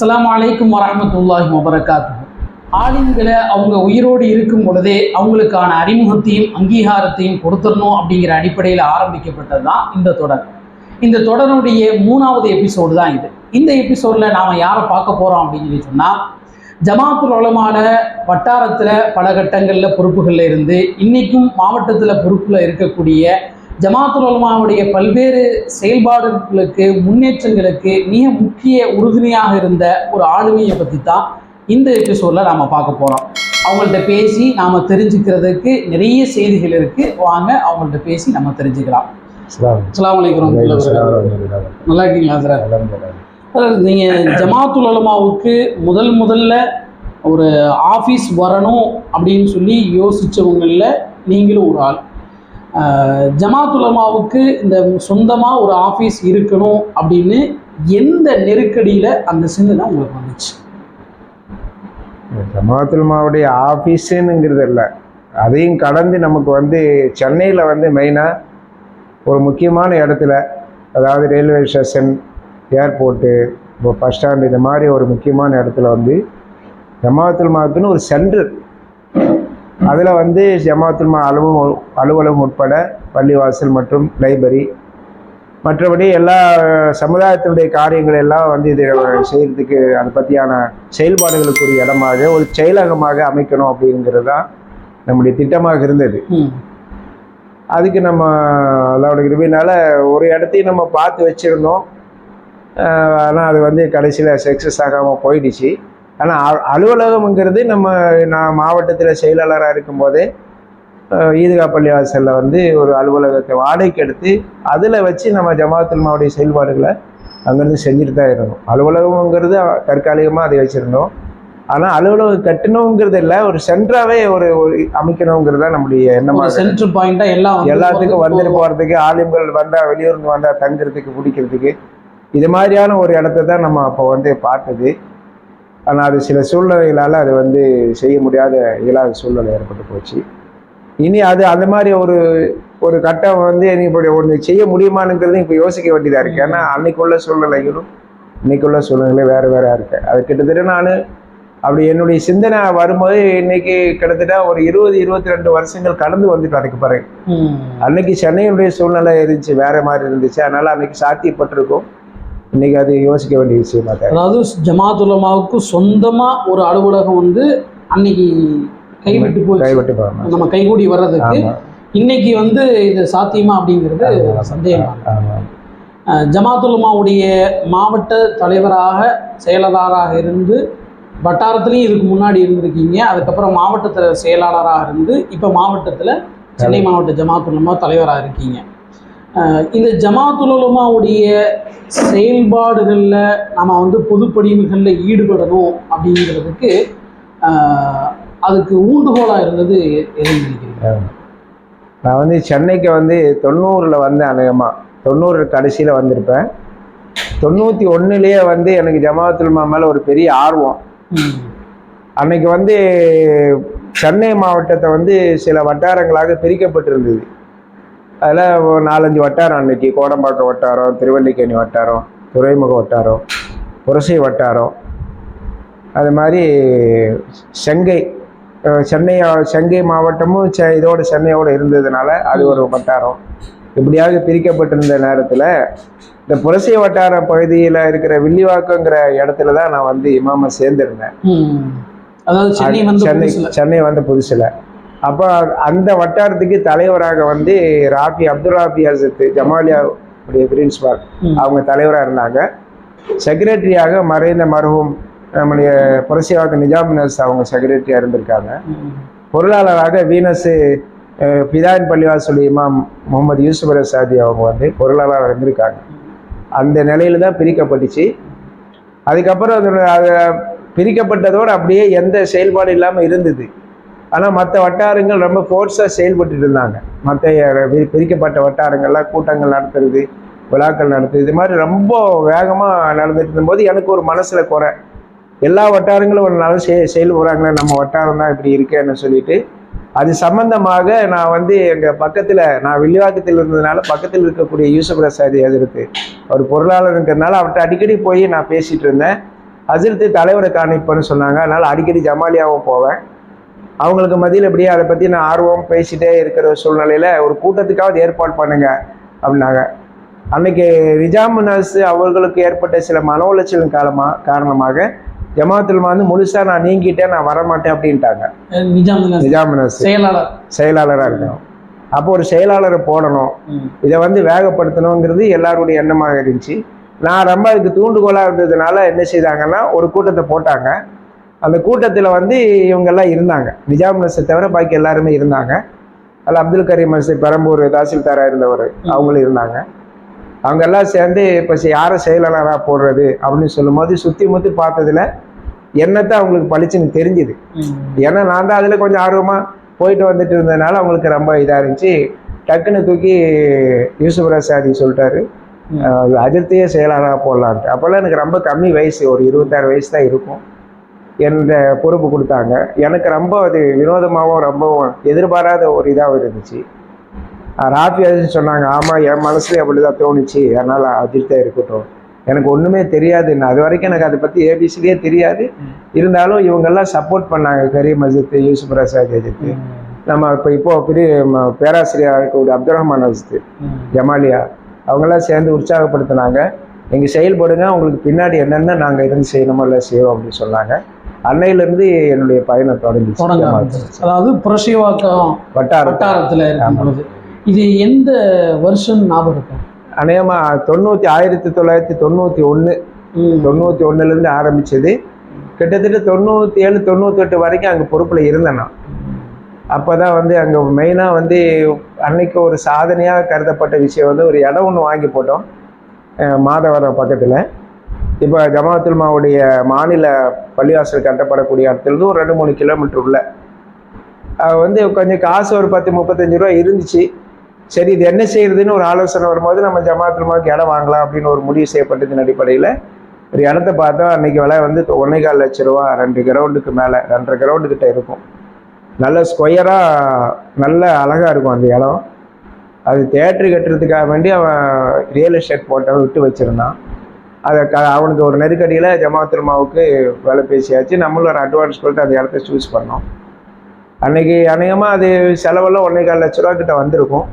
அஸ்லாம் அலைக்கும் வரமத்துல்லாஹி வபரகாத்து ஆலிம்களை அவங்க உயிரோடு இருக்கும் பொழுதே அவங்களுக்கான அறிமுகத்தையும் அங்கீகாரத்தையும் கொடுத்துடணும் அப்படிங்கிற அடிப்படையில் ஆரம்பிக்கப்பட்டது தான் இந்த தொடர். இந்த தொடருடைய மூணாவது எபிசோடு தான் இது. இந்த எபிசோடில் நாம் யாரை பார்க்க போகிறோம் அப்படின்னு சொல்லி சொன்னால் ஜமாத்துல் உலமான வட்டாரத்தில் பல கட்டங்களில் பொறுப்புகளில் இருந்து இன்றைக்கும் மாவட்டத்தில் பொறுப்பில் இருக்கக்கூடிய ஜமாத்துல் உலமாவுடைய பல்வேறு செயல்பாடுகளுக்கு முன்னேற்றங்களுக்கு மிக முக்கிய உறுதுணையாக இருந்த ஒரு ஆளுமையை பற்றி தான் இந்த எபிசோடில் நாம் பார்க்க போகிறோம் அவங்கள்ட்ட பேசி நாம் தெரிஞ்சுக்கிறதுக்கு நிறைய செய்திகள் இருக்குது வாங்க அவங்கள்ட்ட பேசி நம்ம தெரிஞ்சுக்கலாம். வபரகாத்துஹு. நல்லா இருக்கீங்களா சார் நீங்கள் ஜமாத்துல் உலமாவுக்கு முதல் முதல்ல ஒரு ஆஃபீஸ் வரணும் அப்படின்னு சொல்லி யோசித்தவங்களில் நீங்களும் ஒரு ஆள். ஜமாத்துலமாவுக்கு இந்த சொந்தமாக ஒரு ஆஃபீஸ் இருக்கணும் அப்படின்னு எந்த நெருக்கடியில் அந்த சிந்தனை உங்களுக்கு வந்துச்சு? ஜமாத்துலமாவுடைய ஆஃபீஸுங்கிறது இல்லை. அதையும் கடந்து நமக்கு வந்து சென்னையில் வந்து மெயினாக ஒரு முக்கியமான இடத்துல அதாவது ரயில்வே ஸ்டேஷன் ஏர்போர்ட்டு இப்போ பஸ் ஸ்டாண்டு இந்த மாதிரி ஒரு முக்கியமான இடத்துல வந்து ஜமாத்துல்மாவுக்குன்னு ஒரு சென்டர் அதில் வந்து ஜமாத்துல் மா அலுவலம் அலுவலகம் உட்பட பள்ளிவாசல் மற்றும் லைப்ரரி. மற்றபடி எல்லா சமுதாயத்தினுடைய காரியங்கள் எல்லாம் வந்து இது செய்கிறதுக்கு அதை பற்றியான செயல்பாடுகளுக்குரிய இடமாக ஒரு செயலகமாக அமைக்கணும் அப்படிங்கிறது தான் நம்முடைய திட்டமாக இருந்தது. அதுக்கு நம்ம அதோட கிருபினால ஒரு இடத்தையும் நம்ம பார்த்து வச்சுருந்தோம். ஆனால் அது வந்து கடைசியில் சக்ஸஸ் ஆகாமல் போயிடுச்சு. ஆனால் அலுவலகம்ங்கிறது நம்ம நான் மாவட்டத்தில் செயலாளராக இருக்கும்போதே ஈதுகா பள்ளிவாசலில் வந்து ஒரு அலுவலகத்தை வாடகைக்கு எடுத்து அதில் வச்சு நம்ம ஜமாத்துல் மாவுடைய செயல்பாடுகளை அங்கேருந்து செஞ்சுட்டு தான் இருந்தோம். அலுவலகம்ங்கிறது தற்காலிகமாக அதை வச்சுருந்தோம். ஆனால் அலுவலகம் கட்டணுங்கிறது இல்லை ஒரு சென்டராகவே ஒரு அமைக்கணுங்கிறது தான் நம்முடைய எண்ணமாக சென்டர் பாயிண்டாக எல்லாம் எல்லாத்துக்கும் வந்துட்டு போகிறதுக்கு ஆலிம்கள் வந்தால் வெளியூர்ந்து வந்தால் தங்குறதுக்கு பிடிக்கிறதுக்கு இது மாதிரியான ஒரு இடத்த தான் நம்ம அப்போ வந்து பார்த்தது. ஆனால் அது சில சூழ்நிலைகளால் அது வந்து செய்ய முடியாத இயலாத சூழ்நிலை ஏற்பட்டு போச்சு. இனி அது அந்த மாதிரி ஒரு ஒரு கட்டம் வந்து இப்படி ஒன்று செய்ய முடியுமானுங்கிறது இப்போ யோசிக்க வேண்டியதாக இருக்குது ஏன்னா அன்னைக்குள்ள சூழ்நிலைகளும் இன்னைக்குள்ள சூழ்நிலை வேறு வேறாக இருக்கு. அது கிட்டத்தட்ட நான் அப்படி என்னுடைய சிந்தனை வரும்போது இன்னைக்கு கிட்டத்தட்ட ஒரு இருபது இருபத்தி ரெண்டு வருஷங்கள் கடந்து வந்துட்டு அதுக்கு பிறகு ம். அன்னைக்கு சென்னையினுடைய சூழ்நிலை இருந்துச்சு வேற மாதிரி இருந்துச்சு. அதனால அன்னைக்கு சாத்தியப்பட்டிருக்கும். இன்னைக்கு அது யோசிக்க வேண்டிய விஷயமா தான் அதாவது ஜமாத்துலமாவுக்கு சொந்தமா ஒரு அலுவலகம் வந்து அன்னைக்கு கைவிட்டு போச்சு. கைவிட்டு நம்ம கைகூடி வர்றதுக்கு இன்னைக்கு வந்து இது சாத்தியமா அப்படிங்கிறது. சந்தேகம். ஜமாத்துலமாவுடைய மாவட்ட தலைவராக செயலாளராக இருந்து வட்டாரத்துலேயும் இதுக்கு முன்னாடி இருந்திருக்கீங்க. அதுக்கப்புறம் மாவட்டத்தில் செயலாளராக இருந்து இப்போ மாவட்டத்தில் சென்னை மாவட்ட ஜமாத்துலமா தலைவராக இருக்கீங்க. இந்த ஜமாத்துலமாவுடைய செயல்பாடுகளில் நம்ம வந்து பொதுப்படிவுகளில் ஈடுபடணும் அப்படிங்கிறதுக்கு அதுக்கு ஊண்டுகோலாக இருந்தது ஆமா. நான் வந்து சென்னைக்கு வந்து தொண்ணூறில் வந்து அநேகமாக தொண்ணூறு கடைசியில் வந்திருப்பேன். தொண்ணூற்றி ஒன்றுலேயே வந்து எனக்கு ஜமாத்துல்மா மேலே ஒரு பெரிய ஆர்வம். அன்னைக்கு வந்து சென்னை மாவட்டத்தை வந்து சில வட்டாரங்களாக பிரிக்கப்பட்டிருந்தது. அதில் ஒரு நாலஞ்சு வட்டாரம் அன்னைக்கு கோடம்பாக்கம் வட்டாரம் திருவல்லிக்கேணி வட்டாரம் துறைமுக வட்டாரம் புரசை வட்டாரம். அது மாதிரி செங்கை சென்னை செங்கை மாவட்டமும் செ இதோட சென்னையோடு இருந்ததுனால அது ஒரு வட்டாரம். இப்படியாக பிரிக்கப்பட்டிருந்த நேரத்தில் இந்த புரசை வட்டார பகுதியில் இருக்கிற வில்லிவாக்கங்கிற இடத்துல தான் நான் வந்து இமாமை சேர்ந்திருந்தேன். சென்னை. சென்னை வந்த புதுசில். அப்போ அந்த வட்டாரத்துக்கு தலைவராக வந்து ராபி அப்துல் ராபி அசத்து ஜமாலியா உடைய பிரின்சிபால் ம். அவங்க தலைவராக இருந்தாங்க. செக்ரட்டரியாக மறைந்த மருகும் நம்முடைய புரசியாவுக்கு நிஜாம் நர்ஸ் அவங்க செக்ரட்டரியாக இருந்திருக்காங்க. பொருளாளராக வீனஸ் பிதாயின் பள்ளிவாசல் இமாம் முகமது யூசுப் ரசாதி அவங்க வந்து பொருளாளராக இருந்திருக்காங்க. அந்த நிலையில தான் பிரிக்கப்பட்டுச்சு. அதுக்கப்புறம் அதோட அது பிரிக்கப்பட்டதோடு அப்படியே எந்த செயல்பாடு இல்லாமல் இருந்தது. ஆனால் மற்ற வட்டாரங்கள் ரொம்ப ஃபோர்ஸாக செயல்பட்டு இருந்தாங்க. மற்ற பிரிக்கப்பட்ட வட்டாரங்கள்லாம் கூட்டங்கள் நடத்துறது விழாக்கள் நடத்துறது இது மாதிரி ரொம்ப வேகமாக நடந்துட்டு இருந்தபோது எனக்கு ஒரு மனசில் குறை. எல்லா வட்டாரங்களும் ஒரு நாள் செய் செயல்படுறாங்களே நம்ம வட்டாரம் தான் இப்படி இருக்கேன்னு சொல்லிட்டு அது சம்பந்தமாக நான் வந்து எங்கள் பக்கத்தில் நான் வில்லிவாக்கத்தில் இருந்ததுனால பக்கத்தில் இருக்கக்கூடிய யூசுப் ரசாதி எதிர்த்து அவர் பொருளாளர் இருக்கிறதுனால அவர்கிட்ட அடிக்கடி போய் நான் பேசிகிட்டு இருந்தேன். அதிர்த்து தலைவரை காணிப்பேன்னு சொன்னாங்க. அதனால் அடிக்கடி ஜமாலியாகவும் போவேன். அவங்களுக்கு மத்தியில் இப்படியே அதை பற்றி நான் ஆர்வம் பேசிட்டே இருக்கிற சூழ்நிலையில் ஒரு கூட்டத்துக்காவது ஏற்பாடு பண்ணுங்க அப்படின்னாங்க. அன்னைக்கு நிஜாம் நர்ஸ் அவர்களுக்கு ஏற்பட்ட சில மன உளைச்சலின் காலமாக காரணமாக ஜமாத்துல் வந்து முழுசாக நான் நீங்கிட்டேன் நான் வரமாட்டேன் அப்படின்ட்டாங்க. நிஜாம் நர்ஸ். செயலாளர். செயலாளராக இருக்கணும். அப்போ ஒரு செயலாளரை போடணும். இதை வந்து வேகப்படுத்தணுங்கிறது எல்லாருடைய எண்ணமாக இருந்துச்சு. நான் ரொம்ப அதுக்கு தூண்டுகோலாக இருந்ததுனால என்ன செய்தாங்கன்னா ஒரு கூட்டத்தை போட்டாங்க. அந்த கூட்டத்தில் வந்து இவங்கெல்லாம் இருந்தாங்க. நிஜாம் நர்ஸை தவிர பாக்கி எல்லாருமே இருந்தாங்க. அதில் அப்துல் கரீம் நர்ஸ் பெரம்பூர் தாசில்தாராக இருந்தவர் அவங்களும் இருந்தாங்க. அவங்க எல்லாம் சேர்ந்து இப்போ யாரை செயலாளராக போடுறது அப்படின்னு சொல்லும்போது சுற்றி முற்றி பார்த்ததுல என்னத்தை அவங்களுக்கு பளிச்சுன்னு தெரிஞ்சுது. ஏன்னா நான் தான் அதில் கொஞ்சம் ஆர்வமாக போயிட்டு வந்துட்டு இருந்ததுனால அவங்களுக்கு ரொம்ப இதாக இருந்துச்சு. டக்குன்னு தூக்கி யூசுப் பிரசாதி சொல்லிட்டாரு. அதிர்த்தியே செயலாளராக போடலான்ட்டு. அப்போல்லாம் எனக்கு ரொம்ப கம்மி வயசு ஒரு இருபத்தாறு வயசு தான் இருக்கும். என்ற பொறுப்பு கொடுத்தாங்க. எனக்கு ரொம்ப அது வினோதமாகவும் ரொம்பவும் எதிர்பாராத ஒரு இதாகவும் இருந்துச்சு. ராபி ராஃபி அஜித் சொன்னாங்க ஆமாம் என் மனசுலேயும் அப்படி தான் தோணுச்சு. அதனால் அதிர்த்தியாக இருக்கட்டும். எனக்கு ஒன்றுமே தெரியாது. அது வரைக்கும் எனக்கு அதை பற்றி ஏபிசிலே தெரியாது. இருந்தாலும் இவங்கெல்லாம் சப்போர்ட் பண்ணாங்க. கரீம் அஜித் யூசுப் பிரசாத் அஜித் நம்ம இப்போ இப்போ பெரிய பேராசிரியர் பேராசிரியராக இருக்கக்கூடிய அப்துல் ரஹ்மான் அஜித் ஜமாலியா அவங்கெல்லாம் சேர்ந்து உற்சாகப்படுத்தினாங்க. நீங்கள் செயல்படுங்க. உங்களுக்கு பின்னாடி என்னென்ன நாங்கள் இருந்து செய்யணுமோ இல்லை செய்வோம் அப்படின்னு சொன்னாங்க. அன்னையிலேருந்து என்னுடைய பயணம் தொடங்க. அதாவது புரட்சிவாக்கம் வட்டாரத்துல. இருக்கும் ஆமா. பொழுது இது எந்த வருஷம் ஞாபகம் இருக்கும் அநேகமாக தொண்ணூற்றி ஆயிரத்தி தொள்ளாயிரத்தி தொண்ணூற்றி ஒன்று. தொண்ணூற்றி ஒன்றுலேருந்து ஆரம்பிச்சது. கிட்டத்தட்ட தொண்ணூற்றி ஏழு தொண்ணூத்தெட்டு வரைக்கும் அங்கே பொறுப்பில் இருந்தேன் நான். அப்போ தான் வந்து அங்கே மெயினாக வந்து அன்னைக்கு ஒரு சாதனையாக கருதப்பட்ட விஷயம் வந்து ஒரு இடம் ஒன்று வாங்கி போட்டோம். மாதவரம் பக்கத்தில். இப்போ ஜமாத்துல்மாவுடைய மாநில பள்ளிவாசல் கட்டப்படக்கூடிய இடத்துலேருந்து ஒரு ரெண்டு மூணு கிலோமீட்டர் உள்ள. அது வந்து கொஞ்சம் காசு ஒரு பத்து முப்பத்தஞ்சு ரூபா இருந்துச்சு. சரி இது என்ன செய்யறதுன்னு ஒரு ஆலோசனை வரும்போது நம்ம ஜமாத்துல்மாவுக்கு இடம் வாங்கலாம் அப்படின்னு ஒரு முடிவு செய்யப்பட்டதின் அடிப்படையில் ஒரு இடத்த பார்த்தா அன்னைக்கு விலை வந்து ஒன்றே கால் லட்ச ரூபா ரெண்டு கிரவுண்டுக்கு மேலே ரெண்டரை கிரவுண்டு கிட்ட இருக்கும். நல்ல ஸ்கொயராக நல்ல அழகாக இருக்கும் அந்த இடம். அது தேட்டரு கட்டுறதுக்காக வேண்டி அவன் ரியல் எஸ்டேட் போட்டவன் விட்டு வச்சுருந்தான். அதை க அவனுக்கு ஒரு நெருக்கடியில் ஜமாத்துல்மாவுக்கு வேலை பேசியாச்சு. நம்மளும் ஒரு அட்வான்ஸ் கொடுத்து அந்த இடத்த சூஸ் பண்ணோம். அன்னைக்கு அநேகமாக அது செலவெல்லாம் ஒன்றே கால் லட்ச ரூபா கிட்ட வந்திருக்கும்.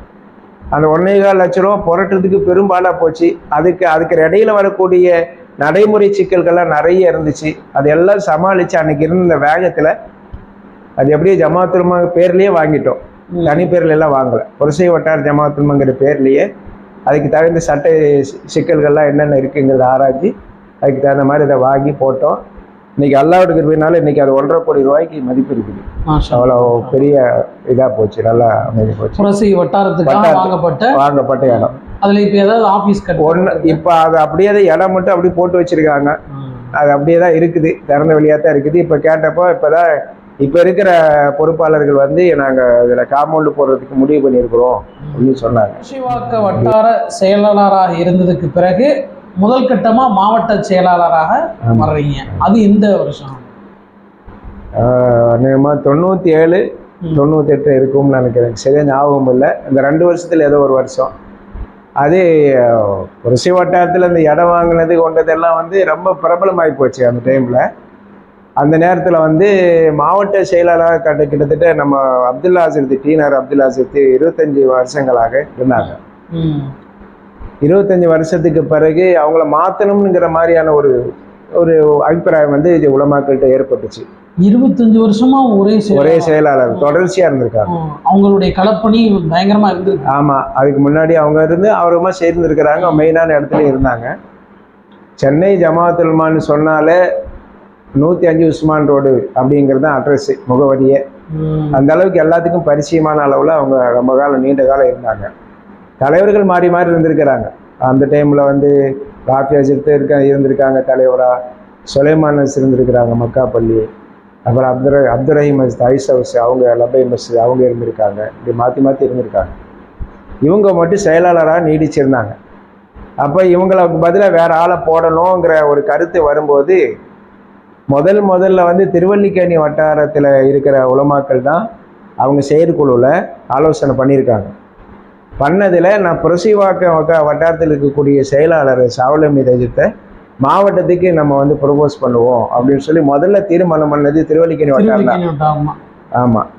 அந்த ஒன்றே கால் லட்ச ரூபா புரட்டுறதுக்கு பெரும்பாலாக போச்சு. அதுக்கு அதுக்கு இடையில வரக்கூடிய நடைமுறை சிக்கல்கள்லாம் நிறைய இருந்துச்சு. அதையெல்லாம் சமாளித்து அன்னைக்கு இருந்த வேகத்தில் அது எப்படியே ஜமாத்துல்மா பேர்லேயே வாங்கிட்டோம். தனி பேர்ல எல்லாம் வாங்கலை. புரசை வட்டார் ஜமாத்துல்மாங்கிற பேர்லேயே அதுக்கு தகுந்த சட்ட சிக்கல்கள்லாம் என்னென்ன இருக்குங்கிறத ஆராய்ச்சி அதுக்கு தகுந்த மாதிரி இதை வாங்கி போட்டோம். இன்னைக்கு அல்லாவோட கிருபினால இன்னைக்கு அது ஒன்றரை கோடி ரூபாய்க்கு மதிப்பு இருக்குது. அவ்வளோ. பெரிய இதாக போச்சு நல்லா அமைதி போச்சு. புரசி வட்டாரத்துக்காக வட்டாரத்து- வாங்கப்பட்ட வாங்கப்பட்ட இடம். அதுல இப்ப ஏதாவது கட்ட ஒன்று இப்போ அது அப்படியே தான் இடம் மட்டும் அப்படியே போட்டு வச்சிருக்காங்க. அது அப்படியே தான் இருக்குது திறந்த வழியாக தான் இருக்குது. இப்போ கேட்டப்போ இப்போ தான் இப்போ இருக்கிற பொறுப்பாளர்கள் வந்து நாங்கள் இதில் காம்பவுண்டு போடுறதுக்கு முடிவு பண்ணியிருக்கிறோம் அப்படின்னு சொன்னாங்க. புரட்சிவாக்க வட்டார செயலாளராக இருந்ததுக்கு பிறகு முதல் கட்டமா மாவட்ட செயலாளராக. வர்றீங்க. அது எந்த வருஷம்? அநேகமாக தொண்ணூற்றி ஏழு. தொண்ணூத்தெட்டு இருக்கும்னு நினைக்கிறேன். சரியா ஞாபகம் இல்லை. இந்த ரெண்டு வருஷத்தில் ஏதோ ஒரு வருஷம். அது ருசி வட்டாரத்தில் இந்த இடம் வாங்கினது கொண்டதெல்லாம் வந்து ரொம்ப பிரபலமாகி போச்சு அந்த டைமில் அந்த நேரத்தில் வந்து மாவட்ட செயலாளராக கட்ட கிட்டத்தட்ட நம்ம அப்துல்லா அசிர்த்தி டீனர் அப்துல்லா அசிர்த்தி இருபத்தஞ்சி வருஷங்களாக இருந்தாங்க. இருபத்தஞ்சி வருஷத்துக்கு பிறகு அவங்கள மாற்றணுங்கிற மாதிரியான ஒரு ஒரு அபிப்பிராயம் வந்து இது உலமாக்கள்கிட்ட ஏற்பட்டுச்சு இருபத்தஞ்சு வருஷமா ஒரே ஒரே செயலாளர். தொடர்ச்சியாக இருந்திருக்காங்க. அவங்களுடைய களப்பணி பயங்கரமா இருந்திருக்கு ஆமாம் அதுக்கு முன்னாடி அவங்க இருந்து அவருமா சேர்ந்துருக்கிறாங்க மெயினான இடத்துல இருந்தாங்க சென்னை ஜமாத்துல்மான்னு சொன்னாலே நூற்றி அஞ்சு உஸ்மான் ரோடு அப்படிங்கிறது தான் அட்ரஸ் முகவரியே. அந்த அளவுக்கு எல்லாத்துக்கும் பரிச்சயமான அளவில் அவங்க ரொம்ப காலம் நீண்ட காலம் இருந்தாங்க. தலைவர்கள் மாறி மாறி இருந்திருக்கிறாங்க. அந்த டைமில் வந்து ராஃபி அஜித் இருக்க இருந்திருக்காங்க தலைவராக சுலைமான் நஸ் இருந்திருக்கிறாங்க மக்காப்பள்ளி. அப்புறம் அப்துர அப்துல் ரஹீம் மஸ்த் ஐஸ் ஹவுஸ் அவங்க லபை மஸ்த் அவங்க இருந்திருக்காங்க. இப்படி மாற்றி மாற்றி இருந்திருக்காங்க. இவங்க மட்டும் செயலாளராக நீடிச்சிருந்தாங்க. அப்போ இவங்களுக்கு பதிலாக வேற ஆளை போடணுங்கிற ஒரு கருத்து வரும்போது முதல் முதல்ல வந்து திருவல்லிக்கேணி வட்டாரத்தில் இருக்கிற உலமாக்கள் தான் அவங்க செயற்குழுவில் ஆலோசனை பண்ணியிருக்காங்க. பண்ணதில் நான் புரசிவாக்க வட்ட வட்டாரத்தில் இருக்கக்கூடிய செயலாளர் சாவலமி ரஜித்தை மாவட்டத்துக்கு நம்ம வந்து ப்ரொபோஸ் பண்ணுவோம் அப்படின்னு சொல்லி முதல்ல தீர்மானம் பண்ணது திருவல்லிக்கேணி வட்டாரம் தான். ஆமாம்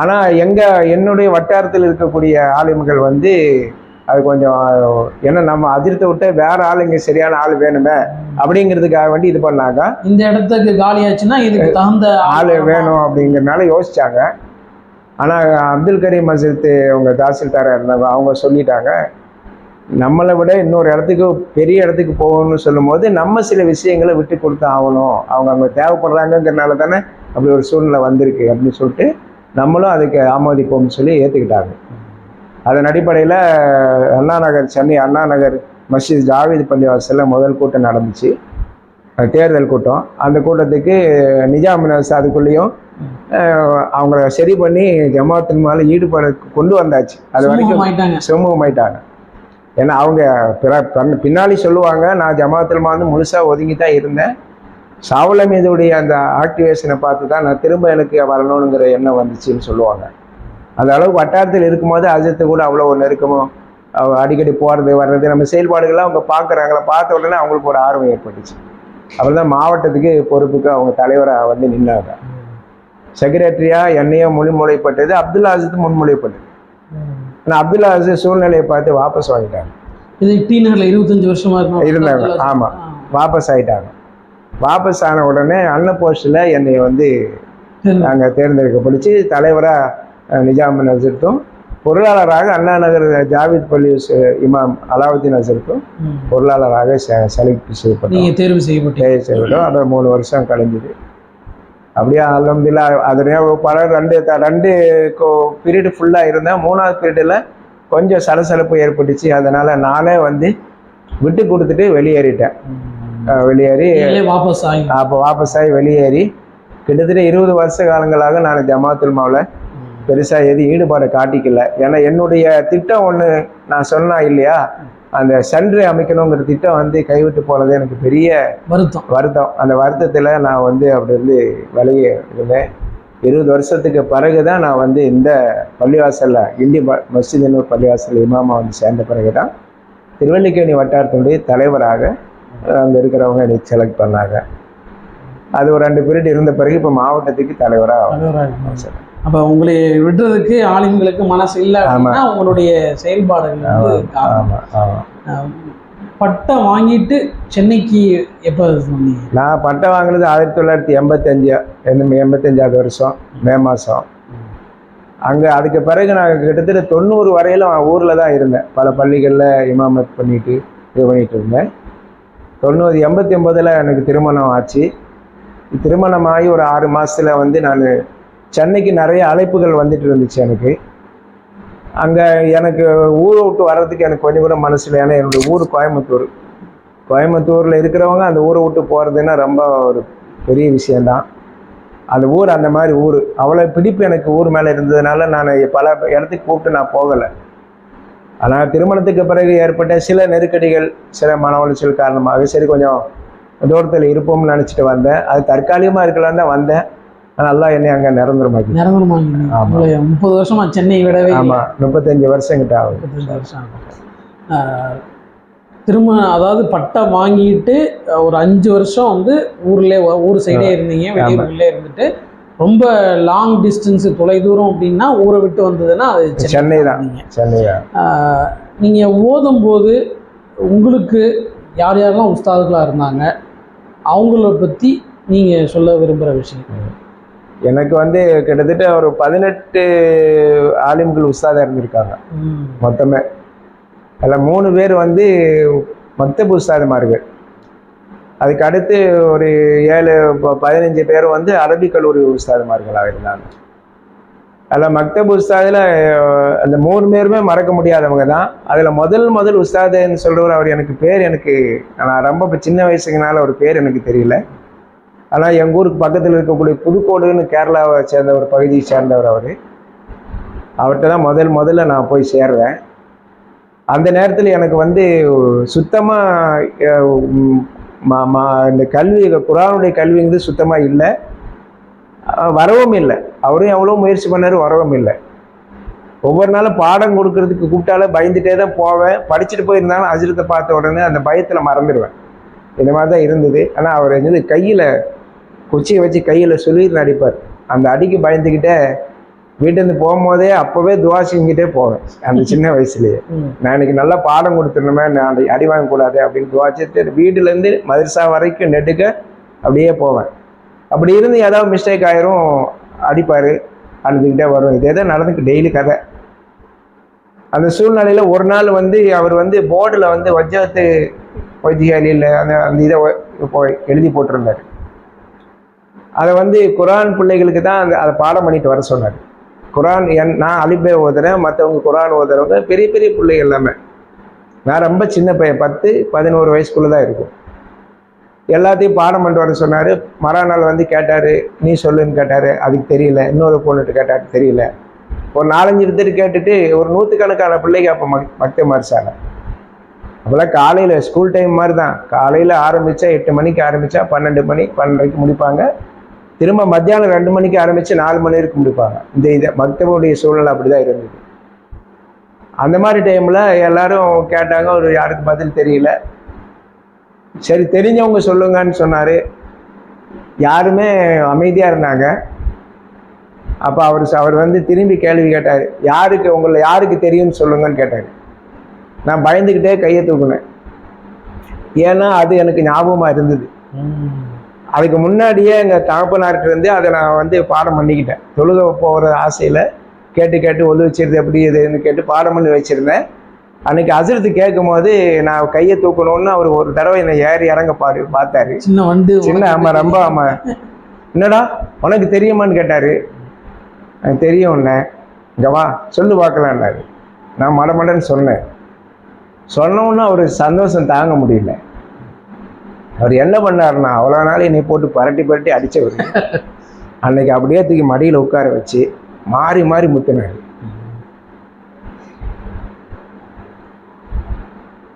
ஆனால் எங்கள் என்னுடைய வட்டாரத்தில் இருக்கக்கூடிய ஆளுமைகள் வந்து அது கொஞ்சம் ஏன்னா நம்ம அதிர்த்த விட்டு வேற ஆள் இங்கே சரியான ஆள் வேணுமே அப்படிங்கிறதுக்காக வேண்டி இது பண்ணாங்க. இந்த இடத்துக்கு காலியாச்சுன்னா இதுக்கு தகுந்த ஆள் வேணும்? அப்படிங்கிறனால யோசிச்சாங்க. ஆனால் அப்துல் கரீம் மசீத் அவங்க தாசில்தாராக இருந்தாங்க அவங்க சொல்லிட்டாங்க நம்மளை விட இன்னொரு இடத்துக்கு பெரிய இடத்துக்கு போகணும்னு சொல்லும்போது நம்ம சில விஷயங்களை விட்டு கொடுத்து ஆகணும். அவங்க அங்கே தேவைப்படுறாங்கங்கிறனால தானே அப்படி ஒரு சூழ்நிலை வந்திருக்கு அப்படின்னு சொல்லிட்டு நம்மளும் அதுக்கு ஆமோதிப்போம்னு சொல்லி ஏற்றுக்கிட்டாங்க அதன் அடிப்படையில் அண்ணா நகர் சென்னை அண்ணா நகர் மஸ்ஜித் ஜாவேத் பள்ளிவாசலில் முதல் கூட்டம் நடந்துச்சு. தேர்தல் கூட்டம். அந்த கூட்டத்துக்கு நிஜாம் அதுக்குள்ளேயும் அவங்கள சரி பண்ணி ஜமாத்தின் மேலே ஈடுபாடு கொண்டு வந்தாச்சு. அது வரைக்கும் சுமூகமாயிட்டாங்க. ஏன்னா அவங்க பிற- பின்- பின்னாடி சொல்லுவாங்க நான் ஜமாத்தில் வந்து முழுசாக ஒதுங்கி தான் இருந்தேன். சாவல மீதுடைய அந்த ஆக்டிவேஷனை பார்த்து தான் நான் திரும்ப எனக்கு வரணுங்கிற எண்ணம் வந்துச்சுன்னு சொல்லுவாங்க. அந்த அளவுக்கு வட்டாரத்தில் இருக்கும்போது அஜித்து கூட அவ்வளோ நெருக்கமோ அவ அடிக்கடி போகிறது வர்றது நம்ம செயல்பாடுகள்லாம் அவங்க பார்க்குறாங்கள பார்த்த உடனே அவங்களுக்கு ஒரு ஆர்வம் ஏற்பட்டுச்சு. அப்புறம் தான் மாவட்டத்துக்கு பொறுப்புக்கு அவங்க தலைவராக வந்து நின்னாங்க. செக்ரட்டரியாக என்னையோ முன்மொழிப்பட்டது அப்துல் அஜித் முன்மொழிப்பட்டது ஆனால் அப்துல் அஜித் சூழ்நிலையை பார்த்து வாபஸ் வாங்கிட்டாங்க. இது டி நகர்ல இருபத்தஞ்சு வருஷமா இருக்கும் இருந்தாங்க, ஆமா. வாபஸ் ஆயிட்டாங்க. வாபஸ் ஆன உடனே அன்ன போஸ்டில் என்னை வந்து நாங்கள் தேர்ந்தெடுக்கப்பட்டுச்சு. தலைவராக நிஜாம் நசருக்கும். பொருளாளராக அண்ணா நகர் ஜாவித் பள்ளி இமாம் அலாவுதீன் நசருக்கும் பொருளாளராக செலக்ட் செய்யப்பட்டோம். நீங்க தேர்வு செய்யப்பட்டீங்க. தேர்வு செய்யப்பட்டோம். அது மூணு வருஷம் கழிஞ்சுது. அப்படியே அலமதுல்லா அது பல ரெண்டு ரெண்டு பீரியடு ஃபுல்லாக இருந்தேன். மூணாவது பீரியடில் கொஞ்சம் சலசலப்பு ஏற்பட்டுச்சு. அதனால் நானே வந்து விட்டு கொடுத்துட்டு வெளியேறிட்டேன். வெளியேறி நீங்களே வாபஸ் ஆகி. அப்போ வாபஸ் ஆகி வெளியேறி கிட்டத்தட்ட இருபது வருஷ காலங்களாக நான் ஜமாத்துல் மாவில் பெருசாக எதுவும் ஈடுபாடு காட்டிக்கல. ஏன்னா என்னுடைய திட்டம் ஒன்று நான் சொன்னா இல்லையா? அந்த சென்ட்ரு அமைக்கணுங்கிற திட்டம் வந்து கைவிட்டு போனது எனக்கு பெரிய வருத்தம். வருத்தம். அந்த வருத்தத்தில் நான் வந்து அப்படி இருந்து விலகி இருந்தேன். இருபது வருஷத்துக்கு பிறகு தான் நான் வந்து இந்த பள்ளிவாசலில் இந்தி மஸ்ஜிதினூர் பள்ளிவாசல் இமாமா வந்து சேர்ந்த பிறகு தான் திருவல்லிக்கேணி வட்டாரத்தினுடைய தலைவராக அங்கே இருக்கிறவங்க என்னை செலக்ட் பண்ணாங்க. அது ஒரு ரெண்டு பீரியட் இருந்த பிறகு இப்போ மாவட்டத்துக்கு தலைவராக தலைவரா இருக்கீங்க. அப்ப உங்களை விடுறதுக்கு ஆளுங்களுக்கு மனசு இல்லை அப்படின்னா உங்களுடைய செயல்பாடுகள் வந்து காரணம். பட்டம் வாங்கிட்டு சென்னைக்கு எப்ப நான் பட்டம் வாங்கினது ஆயிரத்தி தொள்ளாயிரத்தி எண்பத்தஞ்சு எண்ப- எண்பத்தஞ்சாவது வருஷம் மே மாதம் அங்கே அதுக்கு பிறகு நான் கிட்டத்தட்ட தொண்ணூறு வரையிலும் ஊரில் தான் இருந்தேன். பல பள்ளிகளில் இமாமத் பண்ணிட்டு இது பண்ணிட்டு இருந்தேன். தொண்ணூறு எண்பத்தி ஒம்பதில் எனக்கு திருமணம் ஆச்சு. திருமணம் ஆகி ஒரு ஆறு மாதத்தில் வந்து நான் சென்னைக்கு நிறைய அழைப்புகள் வந்துட்டு இருந்துச்சு எனக்கு. அங்கே எனக்கு ஊரை விட்டு வர்றதுக்கு எனக்கு கொஞ்சம் கூட மனசில் ஏன்னா என்னுடைய ஊர் கோயம்புத்தூர். கோயம்புத்தூரில் இருக்கிறவங்க அந்த ஊரை விட்டு போகிறதுன்னா ரொம்ப ஒரு பெரிய விஷயந்தான் அந்த ஊர் அந்த மாதிரி ஊர். அவ்வளோ பிடிப்பு எனக்கு ஊர் மேலே இருந்ததுனால நான் பல இடத்துக்கு கூப்பிட்டு நான் போகலை. ஆனால் திருமணத்துக்கு பிறகு ஏற்பட்ட சில நெருக்கடிகள் சில மன உளைச்சல் காரணமாக சரி கொஞ்சம் தூரத்தில் இருப்போம்னு நினச்சிட்டு வந்தேன். அது தற்காலிகமாக இருக்கலாம் தான் வந்தேன். நல்லா என்னை அங்கே நிரந்தரமாக்கி நிரந்தரமா ஆமா. முப்பது வருஷமா சென்னை விடவே. ஆமாம் முப்பத்தஞ்சு வருஷம் கிட்ட ஆகுது முப்பத்தஞ்சு வருஷம் ஆகும். திருமணம் அதாவது பட்டம் வாங்கிட்டு ஒரு அஞ்சு வருஷம் வந்து ஊர்ல ஊர் சைடே இருந்தீங்க வெளியூர்ல இருந்துட்டு ரொம்ப லாங் டிஸ்டன்ஸ் தொலைதூரம் அப்படின்னா ஊரை விட்டு வந்ததுன்னா அது சென்னை தான் இருந்தீங்க. சென்னையா ஆஹ் நீங்க ஓதும் போது உங்களுக்கு யார் யாரெல்லாம் உஸ்தாதுகளா இருந்தாங்க அவங்கள பத்தி நீங்க சொல்ல விரும்புற விஷயம் எனக்கு வந்து கிட்டத்தட்ட ஒரு பதினெட்டு ஆலிம்கள் உஸ்தாதா இருந்திருக்காங்க. மொத்தமே. அதில் மூணு பேர் வந்து மக்தப் உஸ்தாதுமார்கள். அதுக்கு அடுத்து ஒரு ஏழு பதினஞ்சு பேர் வந்து அரபி கல்லூரி உஸ்தாதுமார்களாக இருந்தாங்க. அதில் மக்தப் உஸ்தாதில் அந்த மூணு பேருமே மறக்க முடியாதவங்க தான். அதில் முதல் முதல் உஸ்தாதுன்னு சொல்கிறவர் அவர் எனக்கு பேர் எனக்கு நான் ரொம்ப இப்ப சின்ன வயசுங்கனால ஒரு பேர் எனக்கு தெரியல. ஆனால் எங்கள் ஊருக்கு பக்கத்தில் இருக்கக்கூடிய புதுக்கோடுன்னு கேரளாவை சேர்ந்த ஒரு பகுதியை சேர்ந்தவர் அவர். அவர்கிட்ட தான் முதல் முதல்ல நான் போய் சேர்வேன் அந்த நேரத்தில் எனக்கு வந்து சுத்தமாக இந்த கல்வி குரானுடைய கல்விங்கிறது சுத்தமாக இல்லை. வரவும் இல்லை. அவரும் எவ்வளோ முயற்சி பண்ணார் வரவும் இல்லை. ஒவ்வொரு நாளும் பாடம் கொடுக்கறதுக்கு கூப்பிட்டாலும் பயந்துட்டே தான் போவேன். படிச்சுட்டு போயிருந்தாலும் அஜிரத்தை பார்த்த உடனே அந்த பயத்தில் மறந்துடுவேன். இந்த மாதிரி தான் இருந்தது. ஆனால் அவர் என்னது கையில் குச்சியை வச்சு கையில் சொல்லிட்டு அடிப்பார் அந்த அடிக்கு பயந்துக்கிட்டே வீட்டிலேருந்து போகும்போதே அப்போவே துவா செஞ்சுட்டே போவேன். அந்த சின்ன வயசுலேயே. நான் இன்னைக்கு நல்லா பாடம் கொடுத்துருணுமே நான் அடி- வாங்கக்கூடாது அப்படின்னு துவாச்சிட்டு வீட்டிலேருந்து மதரசா வரைக்கும் நெடுக்க அப்படியே போவேன். அப்படி இருந்து ஏதாவது மிஸ்டேக் ஆயிரும் அடிப்பார் அழுதுகிட்டே வரும் இதே தான் நடந்துக்கு டெய்லி கதை. அந்த சூழ்நிலையில் ஒரு நாள் வந்து அவர் வந்து போர்டில் வந்து வஜ்ஜாத்து வைத்தியாலியில் அந்த அந்த இதை எழுதி போட்டிருந்தார். அதை வந்து குரான் பிள்ளைகளுக்கு தான் அந்த அதை பாடம் பண்ணிட்டு வர சொன்னார். குரான் என் நான் அலிபே ஓதுறேன் மற்றவங்க குரான் ஓதுறவங்க பெரிய பெரிய பிள்ளைகள் எல்லாமே. நான் ரொம்ப சின்ன பையன் பத்து பதினோரு வயசுக்குள்ளே தான் இருக்கும். எல்லாத்தையும் பாடம் பண்ணிட்டு வர சொன்னார். மறுநாள் வந்து கேட்டார் நீ சொல்லுன்னு கேட்டார். அதுக்கு தெரியல. இன்னொரு பொண்ணுட்டு கேட்டார் தெரியல. ஒரு நாலஞ்சு பேர் கேட்டுட்டு ஒரு நூற்றுக்கணக்கான பிள்ளைங்க அப்போ மக் மக்த மரிசாங்க அப்போல்லாம் காலையில் ஸ்கூல் டைம் மாதிரி தான். காலையில் ஆரம்பித்தா எட்டு மணிக்கு ஆரம்பித்தா பன்னெண்டு மணி பன்னெண்டரைக்கு முடிப்பாங்க. திரும்ப மத்தியானம் ரெண்டு மணிக்கு ஆரம்பித்து நாலு மணி வரைக்கும் முடிப்பாங்க இந்த இதை பக்தவனுடைய சூழ்நிலை அப்படி தான் இருந்தது. அந்த மாதிரி டைமில் எல்லாரும் கேட்டாங்க ஒரு யாருக்கு பதில் தெரியல. சரி தெரிஞ்சவங்க சொல்லுங்கன்னு சொன்னார். யாருமே அமைதியாக இருந்தாங்க. அப்போ அவர் அவர் வந்து திரும்பி கேள்வி கேட்டார். யாருக்கு உங்களை யாருக்கு தெரியும்னு சொல்லுங்கன்னு கேட்டார். நான் பயந்துக்கிட்டே கையை தூக்குனேன். ஏன்னா அது எனக்கு ஞாபகமாக இருந்தது. அதுக்கு முன்னாடியே எங்கள் தகப்பனார்கிட்ட இருந்து அதை நான் வந்து பாடம் பண்ணிக்கிட்டேன். தொழுக போகிற ஆசையில் கேட்டு கேட்டு ஒழு வச்சிருது எப்படி இதுன்னு கேட்டு பாடம் பண்ணி வச்சுருந்தேன். அன்னைக்கு அசரத்து கேட்கும் போது நான் கையை தூக்கணும்னு அவர் ஒரு தடவை என்னை ஏறி இறங்க பாரு பார்த்தாரு. சின்ன வண்டு சின்ன ஆமாம் ரொம்ப ஆமாம் என்னடா உனக்கு தெரியுமான்னு கேட்டார். எனக்கு தெரியும் உன்னை இங்கே வா சொல்லு பார்க்கலான்னாரு நான் மடமடன்னு சொன்னேன். சொன்னோன்னு அவர் சந்தோஷம் தாங்க முடியல. அவர் என்ன பண்ணாருன்னா அவ்வளோ நாள் என்னை போட்டு பரட்டி பரட்டி அடித்தவர் அன்னைக்கு அப்படியே தூக்கி மடியில் உட்கார வச்சு மாறி மாறி முத்தினார்.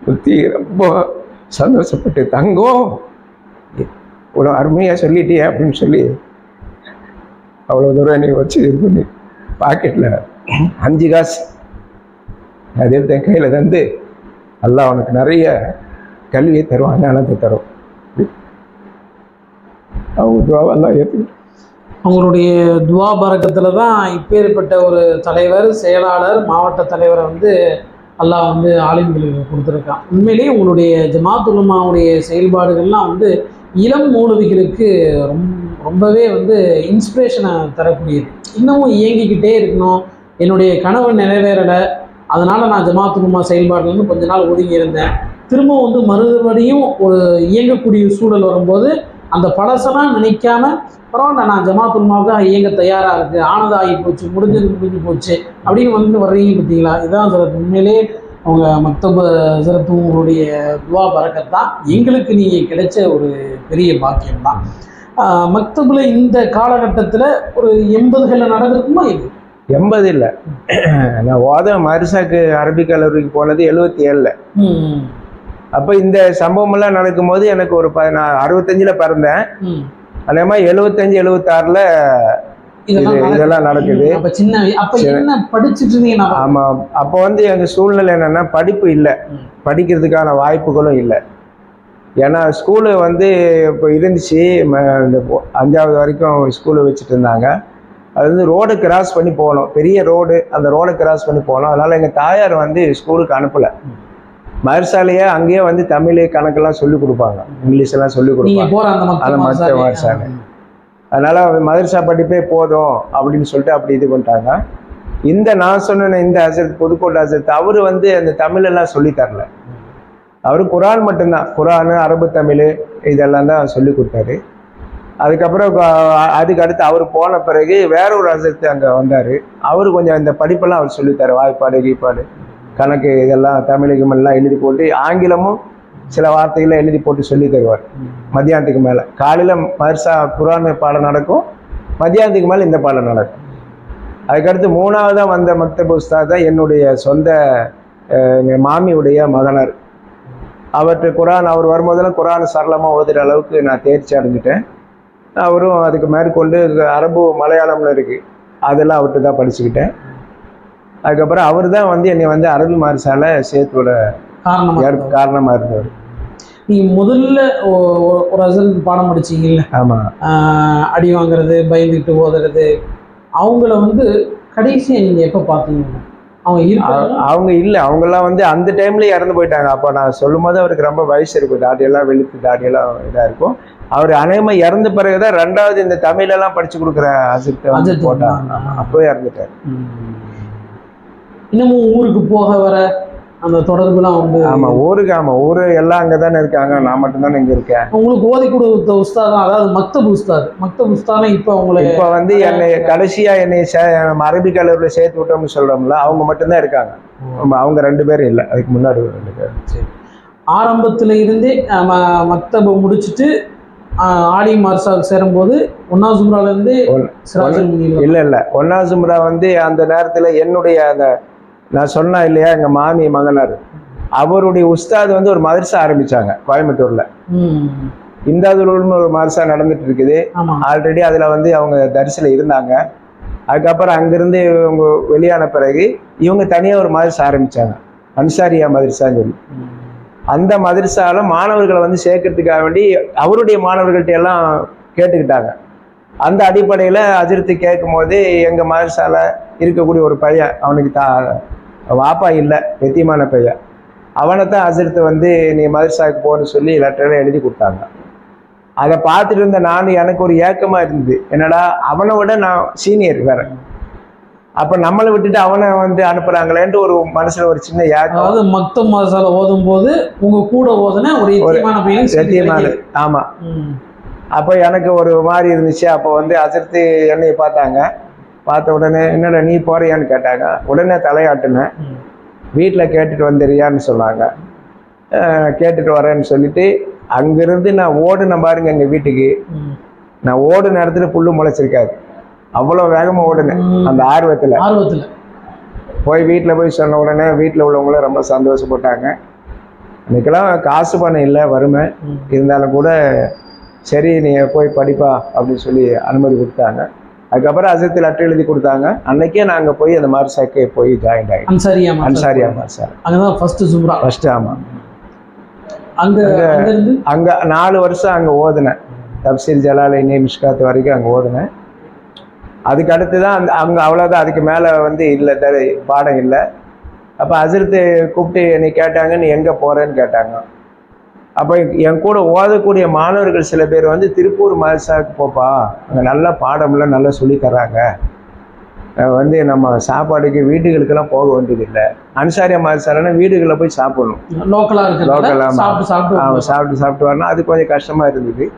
முத்தி ரொம்ப சந்தோஷப்பட்டு தங்கம் இவ்வளோ அருமையாக சொல்லிட்டியே அப்படின்னு சொல்லி அவ்வளோ தூரம் நீ வச்சு இது பண்ணி பாக்கெட்டில் அஞ்சு காசு. அது எடுத்து என் கையில் தந்து அல்லாஹ் உனக்கு நிறைய கல்வியை தருவான் ஞானத்தை தரும். அவங்க துவாவெல்லாம் ஏற்றுக்கிட்டு அவங்களுடைய துவா பறக்கத்தில் தான் இப்பேற்பட்ட ஒரு தலைவர் செயலாளர் மாவட்ட தலைவரை வந்து அல்லாஹ் வந்து ஆலிம்களுக்கு கொடுத்துருக்கான். உண்மையிலேயே உங்களுடைய ஜமாத்துலமாவுடைய செயல்பாடுகள்லாம் வந்து இளம் மூலவிகளுக்கு ரொம்ப ரொம்பவே வந்து இன்ஸ்பிரேஷனை தரக்கூடியது. இன்னமும் இயங்கிக்கிட்டே இருக்கணும். என்னுடைய கனவு நிறைவேறலை. அதனால் நான் ஜமாத்துலமா செயல்பாடுலேருந்து கொஞ்ச நாள் ஒதுங்கி இருந்தேன். திரும்ப வந்து மறுபடியும் ஒரு இயங்கக்கூடிய சூழல் வரும்போது அந்த பழசெல்லாம் நினைக்காம பரவாயில்ல நான் ஜமாத்துல்மாவுக்கு இயங்க தயாராக இருக்குது ஆனது ஆகி போச்சு முடிஞ்சது முடிஞ்சு போச்சு அப்படின்னு வந்து வர்றீங்க பார்த்தீங்களா? இதான் சிறப்பு. உண்மையிலே அவங்க மக்தப சிறப்பு உங்களுடைய துவா பறக்கத் தான். எங்களுக்கு நீங்கள் கிடைச்ச ஒரு பெரிய பாக்கியம் தான். மக்தபில் இந்த காலகட்டத்தில் ஒரு எண்பதுகளில் நடந்திருக்குமா இது? எண்பது இல்லை நான் ஓத மரிசாக்கு அரபிக் கல்லூரிக்கு போனது எழுபத்தி ஏழில். அப்போ இந்த சம்பவமெல்லாம் நடக்கும்போது எனக்கு ஒரு ப நான் அறுபத்தஞ்சில் பிறந்தேன். அதே மாதிரி எழுபத்தஞ்சு எழுபத்தாறில் இதெல்லாம் இது- நடக்குது. ஆமாம் அப்போ வந்து எங்கள் சூழ்நிலை என்னென்னா படிப்பு இல்லை. படிக்கிறதுக்கான வாய்ப்புகளும் இல்லை. ஏன்னா ஸ்கூலு வந்து இப்போ இருந்துச்சு. இந்த அஞ்சாவது வரைக்கும் ஸ்கூலு வச்சுட்டு இருந்தாங்க. அது வந்து ரோடு கிராஸ் பண்ணி போகணும் பெரிய ரோடு. அந்த ரோடை கிராஸ் பண்ணி போகணும் அதனால் எங்கள் தாயார் வந்து ஸ்கூலுக்கு அனுப்பலை. மதரசாலையே அங்கேயே வந்து தமிழ் கணக்கெல்லாம் சொல்லி கொடுப்பாங்க. இங்கிலீஷ் எல்லாம் சொல்லி நீங்க கொடுப்பாங்க. அந்த மதரசாலை. மதரசாலை. அதனால மதரசா படிப்பே போதும் அப்படின்னு சொல்லிட்டு அப்படி இது பண்ணிட்டாங்க. இந்த நான் சொன்ன இந்த அசரத் புதுக்கோட்டை அசரத் அவர் வந்து அந்த தமிழெல்லாம் சொல்லி தரல. அவர் குரான் மட்டும்தான். குரான் அரபு தமிழ் இதெல்லாம் தான் சொல்லி கொடுத்தாரு. அதுக்கப்புறம் அதுக்கு அடுத்து அவர் போன பிறகு வேற ஒரு அசரத்து அங்கே வந்தார். அவர் கொஞ்சம் இந்த படிப்பெல்லாம் அவர் சொல்லித்தாரு வாய்ப்பாடு கீப்பாடு. கணக்கு இதெல்லாம் தமிழகம் எல்லாம் எழுதி போட்டு ஆங்கிலமும் சில வார்த்தைகளை எழுதி போட்டு சொல்லி தருவார். மத்தியானத்துக்கு மேலே. காலையில் மர்சா குரான் பாடம் நடக்கும். மத்தியானத்துக்கு மேலே இந்த பாடம் நடக்கும். அதுக்கடுத்து மூணாவதாக வந்த மக்தப் உஸ்தாத் தான் என்னுடைய சொந்த மாமியுடைய மகனார். அவர்கிட்ட குரான் அவர் வரும்போதெல்லாம் குரான் சரளமாக ஓதுகிற அளவுக்கு நான் தேர்ச்சி அடைஞ்சிட்டேன். அவரும் அதுக்கு மேற்கொண்டு அரபு மலையாளம்னு இருக்குது அதெல்லாம் அவர்கிட்ட தான் படிச்சுக்கிட்டேன். அதுக்கப்புறம் அவர் தான் வந்து என்னை வந்து அரபி மாரிசால சேர்த்து விட காரணமா காரணமாக இருந்தவர். நீங்க முதல்ல ஒரு அசல் பாடம் படிச்சீங்கல்ல? ஆமா. ஆஹ் அடி வாங்குறது பயந்துட்டு ஓதுறது அவங்கள வந்து கடைசியா நீங்க எப்ப பார்த்தீங்க? அவங்க அவங்க இல்லை அவங்கெல்லாம் வந்து அந்த டைம்ல இறந்து போயிட்டாங்க. அப்போ நான் சொல்லும் போது அவருக்கு ரொம்ப வயசு இருக்கும். தாடியெல்லாம் வெளுத்து தாடியெல்லாம் இதாக இருக்கும். அவர் அநேகமாக இறந்த பிறகுதான் ரெண்டாவது இந்த தமிழெல்லாம் படிச்சு கொடுக்குற அசித்தை வந்து போட்டாங்க. அப்போ இறந்துட்டார். இன்னமும் ஊருக்கு போக வர அந்த தொடர்புலாம் வந்து ஆமா ஊருக்கு ஆமா ஊரு எல்லாம் அங்கே தானே இருக்காங்க. நான் மட்டும்தானே இங்கே இருக்கேன். உங்களுக்கு ஓதி கொடுத்த உஸ்தாதான் அதாவது மக்தப் உஸ்தாத். மக்தப் உஸ்தானா இப்ப உங்களை இப்போ வந்து என்னை கடைசியா என்னை சே நம்ம அரபிக் கல்லூரியில் சேர்த்து விட்டோம்னு சொல்றோம்ல அவங்க மட்டும்தான் இருக்காங்க. அவங்க ரெண்டு பேரும் இல்லை. அதுக்கு முன்னாடி ரெண்டு பேர். சரி. ஆரம்பத்துல இருந்தே மக்தபை முடிச்சுட்டு ஆலி மார்சாவுக்கு சேரும்போது ஒன்னா சும்ரால இருந்து ஒன்- சிராஜுல் முனீர் இல்ல இல்ல. ஒன்னா சும்ரா வந்து அந்த நேரத்துல என்னுடைய அந்த நான் சொன்னேன் இல்லையா எங்க மாமி மகனார். அவருடைய உஸ்தாத் வந்து ஒரு மதரசா ஆரம்பிச்சாங்க கோயம்புத்தூர்ல. இந்தாதுலூர்னு ஒரு மதரசா நடந்துட்டு இருக்குது ஆல்ரெடி அதுல வந்து அவங்க தரிசில இருந்தாங்க. அதுக்கப்புறம் அங்கிருந்து இவங்க வெளியான பிறகு இவங்க தனியா ஒரு மதரசா ஆரம்பிச்சாங்க. அன்சாரியா மதரசான்னு சொல்லி. அந்த மதரசால மாணவர்களை வந்து சேர்க்கறதுக்காக வேண்டி அவருடைய மாணவர்கள்ட்ட எல்லாம் கேட்டுக்கிட்டாங்க. அந்த அடிப்படையில் அஜிர்த்து கேட்கும் போது எங்கள் மதரசால இருக்கக்கூடிய ஒரு பையன் அவனுக்கு தா வாப்பா இல்லை எத்தியமான பையன் அவனை தான் அஜிர்த்து வந்து நீ மதரசாவுக்கு போன்னு சொல்லி லெட்டரில் எழுதி கொடுத்தாங்க. அதை பார்த்துட்டு இருந்த நான் எனக்கு ஒரு ஏக்கமாக இருந்தது. என்னடா அவனை விட நான் சீனியர் வேற. அப்போ நம்மளை விட்டுட்டு அவனை வந்து அனுப்புகிறாங்களேன்ட்டு ஒரு மனசில் ஒரு சின்ன ஏக்கம். அதாவது மக்தப் மாசால ஓதும் போது உங்க கூட ஓதுன ஒரு சத்தியமான. ஆமாம். அப்போ எனக்கு ஒரு மாதிரி இருந்துச்சு. அப்போ வந்து அசர்த்து என்னைய பார்த்தாங்க. பார்த்த உடனே என்னடா நீ போறியான்னு கேட்டாங்க உடனே தலையாட்டினேன். வீட்டில் கேட்டுட்டு வந்துடுறியான்னு சொன்னாங்க கேட்டுட்டு வரேன்னு சொல்லிட்டு அங்கிருந்து நான் ஓடுன பாருங்க எங்கள் வீட்டுக்கு. நான் ஓடுன இடத்துல புல்லு முளைச்சிருக்காது அவ்வளோ வேகமாக ஓடுனேன். அந்த ஆர்வத்தில் ஆர்வத்துல போய் வீட்டில் போய் சொன்ன உடனே வீட்டில் உள்ளவங்களும் ரொம்ப சந்தோஷப்பட்டாங்க இன்னைக்கெல்லாம் காசு பணம் இல்லை வறுமை ம். இருந்தாலும் கூட சரி நீ போய் படிப்பா அப்படின்னு சொல்லி அனுமதி கொடுத்தாங்க அதுக்கப்புறம் அசத்தில் லெட்டர் எழுதி கொடுத்தாங்க. அன்னைக்கே நாங்கள் போய் அந்த மார்சாக்கு போய் ஜாயின் ஆகிட்டோம் அன்சாரியா. அன்சாரியா மார்சா அங்கதான் ஃபர்ஸ்ட் சும்ரா ஃபர்ஸ்ட் ஆமாம் அங்க அங்க அங்கே நாலு வருஷம் அங்கே ஓதுனேன். தப்சீல் ஜலாலினி மிஷ்காத் வரைக்கும் அங்கே ஓதுனேன். அதுக்கு அடுத்து தான் அந்த அங்கே அவ்வளோதான் அதுக்கு மேலே வந்து இல்லை பாடம் இல்லை. அப்போ அசரத்து கூப்பிட்டு என்னை கேட்டாங்க நீ எங்கே போகிறேன்னு கேட்டாங்க. அப்போ என் கூட ஓதக்கூடிய மாணவர்கள் சில பேர் வந்து திருப்பூர் மதரசாவுக்கு போப்பா. அங்கே நல்ல பாடம்லாம் நல்லா சொல்லித் தர்றாங்க. அஹ் வந்து நம்ம சாப்பாடுக்கு வீட்டுகளுக்கெல்லாம் போக வேண்டியதில்லை. அன்சாரியா மதரசாலன்னா வீடுகளில் போய் சாப்பிடணும். லோக்கலா இருக்கிறதால Local, ஆமா. சாப்பிட்டு சாப்பிட்டு சாப்பிட்டு சாப்பிட்டு வரணும். அது கொஞ்சம் கஷ்டமாக இருந்தது.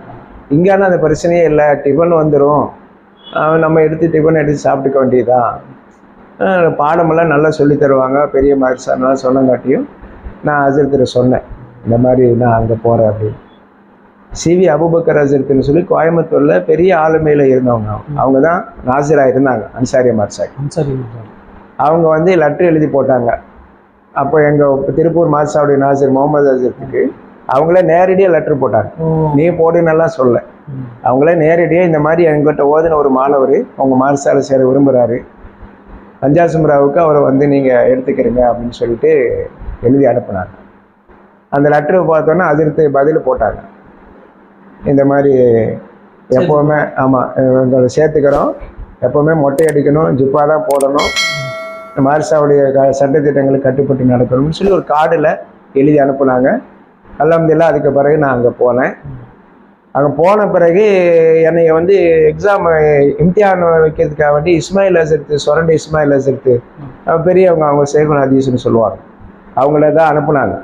இங்கேனா அந்த பிரச்சனையே இல்லை. டிஃபன் வந்துடும் நம்ம எடுத்து டிஃபன் எடுத்து சாப்பிட்டுக்க வேண்டியதுதான் பாடமெல்லாம் நல்லா சொல்லித் தருவாங்க. பெரிய மாதிரி சார்லாம் சொன்னங்காட்டியும் நான் அஜரத்தில் சொன்னேன். இந்த மாதிரி நான் அங்கே போகிறேன் அப்படின்னு சிவி அபுபக்கர் அஜரத்துன்னு சொல்லி கோயம்புத்தூரில் பெரிய ஆளுமையில் இருந்தவங்க அவங்க. தான் நாசிராக இருந்தாங்க அன்சாரியா மார்சாக் அன்சாரி. அவங்க வந்து லெட்டர் எழுதி போட்டாங்க அப்போ எங்கள் திருப்பூர் மாசாவுடைய நாசிர் முகமது அஜரத்துக்கு அவங்களே நேரடியாக லெட்டர் போட்டாங்க. நீ போடுன்னெல்லாம் சொல்ல. அவங்களே நேரடியாக இந்த மாதிரி எங்கிட்ட ஓதின ஒரு மாணவர் அவங்க மார்சால சேர விரும்புகிறாரு பஞ்சாசுமராவுக்கு அவரை வந்து நீங்கள் எடுத்துக்கிறீங்க அப்படின்னு சொல்லிட்டு எழுதி அனுப்புனாங்க அந்த லெட்டரை பார்த்தோன்னா அதிர்த்து பதில் போட்டாங்க. இந்த மாதிரி எப்போவுமே ஆமாம் எங்களை சேர்த்துக்கிறோம். எப்போவுமே மொட்டை அடிக்கணும் ஜிப்பாக தான் போடணும். மார்சாவுடைய க சட்டத்திட்டங்களுக்கு கட்டுப்பட்டு நடக்கணும்னு சொல்லி ஒரு கார்டில் எழுதி அனுப்புனாங்க. அல்ஹம்துலில்லாஹ் அதுக்கு பிறகு நான் அங்கே போனேன். அங்கே போன பிறகு என்னை வந்து எக்ஸாம் இம்தியான் வைக்கிறதுக்காக வேண்டி இஸ்மாயில் அசர்த்து சொரண்டி இஸ்மாயில் அசர்த்து பெரியவங்க அவங்க சேகுன் அதீஸ்னு சொல்லுவாங்க. அவங்கள தான் அனுப்புனாங்க.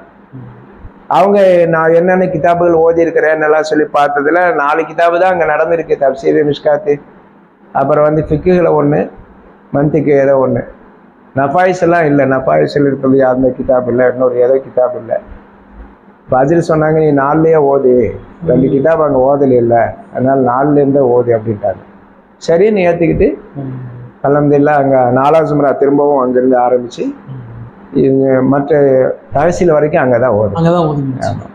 அவங்க நான் என்னென்ன கிதாபுகள் ஓதி இருக்கிறேன் சொல்லி பார்த்ததுல நாலு கிதாபு தான் அங்கே நடந்திருக்கு தப்சீர் மிஷ்காத்து. அப்புறம் வந்து ஃபிக்குகளை ஒன்று மந்திக்கு ஏதோ ஒன்று நஃபாயிஸ் எல்லாம் இல்லை நஃபாயிஸில் இருக்கிறது அந்த கிதாப் இல்லை இன்னொரு ஏதோ கிதாப் இல்லை. பதில் சொன்னாங்க நீ நாலுலேயே ஓது. ரெண்டு கிதாப் அங்கே ஓதல இல்லை. அதனால் நாலுலேருந்தே ஓது அப்படின்ட்டாங்க. சரின்னு ஏற்றுக்கிட்டு. அலமதுல்லா அங்கே நாலாவது சுமரா திரும்பவும் அங்கேருந்து ஆரம்பித்து. இவங்க மற்ற தகசில் வரைக்கும் அங்கே தான் ஓடும் அங்கதான் ஓதுங்க